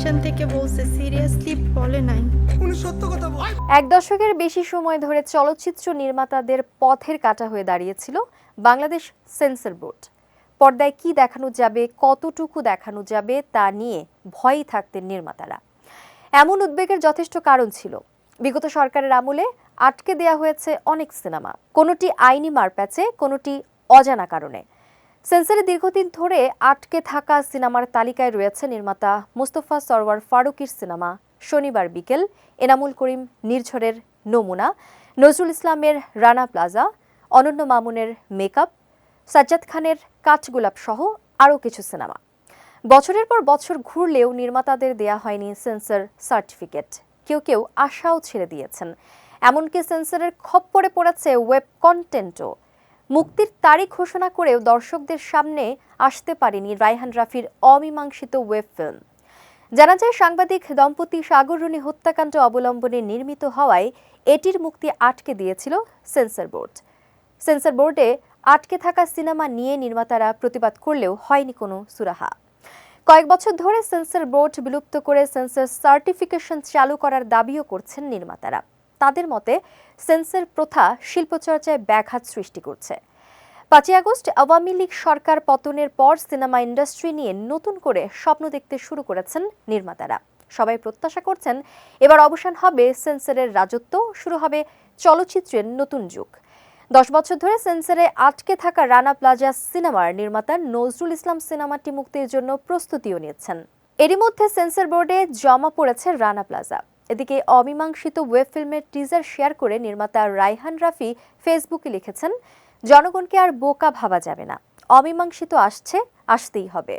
Tension থেকে বলছে seriously বলে নাই। উনি সত্য কথা বল এক দশকের বেশি সময় ধরে চলচ্চিত্র নির্মাতাদের পথের কাটা হয়ে দাঁড়িয়েছিল বাংলাদেশ সেন্সর বোর্ড। পর্দায় কি দেখানো যাবে কতটুকু দেখানো যাবে তা নিয়ে ভয়ই থাকতেন নির্মাতারা। এমন উদ্বেগের যথেষ্ট কারণ ছিল। বিগত সরকারের আমলে আটকে দেয়া হয়েছে অনেক সিনেমা। কোনোটি আইনি মারপ্যাচে কোনোটি অজানা কারণে। সেন্সরে দীর্ঘদিন ধরে আটকে থাকা সিনেমার তালিকায় রয়েছে নির্মাতা মোস্তফা সরওয়ার ফারুকির সিনেমা। শনিবার বিকেল এনামুল করিম, নির্ঝরের নমুনা, নজরুল ইসলামের রানা প্লাজা, অনন্য মামুনের মেকআপ, সাজ্জাদ খানের কাঠগোলাপ সহ আরও কিছু সিনেমা। বছরের পর বছর ঘুরলেও নির্মাতাদের দেয়া হয়নি সেন্সর সার্টিফিকেট। কেউ কেউ আশাও ছেড়ে দিয়েছেন। এমনকি সেন্সরের খপ্পরে পড়েছে ওয়েব কন্টেন্টও। মুক্তির তারিখ ঘোষণা করেও দর্শকদের সামনে আসতে পারেনি রায়হান রাফির অমীমাংসিত ওয়েব ফিল্ম। জানা যায়, সাংবাদিক দম্পতি সাগররুনি হত্যাকাণ্ড অবলম্বনে নির্মিত হওয়ায় এটির মুক্তি আটকে দিয়েছিল সেন্সর বোর্ড। সেন্সর বোর্ডে আটকে থাকা সিনেমা নিয়ে নির্মাতারা প্রতিবাদ করলেও হয়নি কোনো সুরাহা। কয়েক বছর ধরে সেন্সর বোর্ড বিলুপ্ত করে সেন্সর সার্টিফিকেশন চালু করার দাবিও করছেন নির্মাতারা। তাদের মতে সেন্সর প্রথা শিল্পচর্চায় ব্যাঘাত সৃষ্টি করছে। পাঁচই আগস্ট আওয়ামী লীগ সরকার পতনের পর সিনেমা ইন্ডাস্ট্রি নিয়ে নতুন করে স্বপ্ন দেখতে শুরু করেছেন নির্মাতারা। সবাই প্রত্যাশা করছেন এবার অবসান হবে সেন্সরের রাজত্ব, শুরু হবে চলচ্চিত্রের নতুন যুগ। দশ বছর ধরে সেন্সরে আটকে থাকা রানা প্লাজা সিনেমার নির্মাতা নজরুল ইসলাম সিনেমাটি মুক্তির জন্য প্রস্তুতিও নিয়েছেন। এরই মধ্যে সেন্সর বোর্ডে জমা পড়েছে রানা প্লাজা। এদিকে অমীমাংসিত ওয়েব ফিল্মের টিজার শেয়ার করে নির্মাতা রাইহান রাফি ফেসবুকে লিখেছেন, জনগণকে আর বোকা ভাবা যাবে না। অমীমাংসিত আসছে, আসতেই হবে।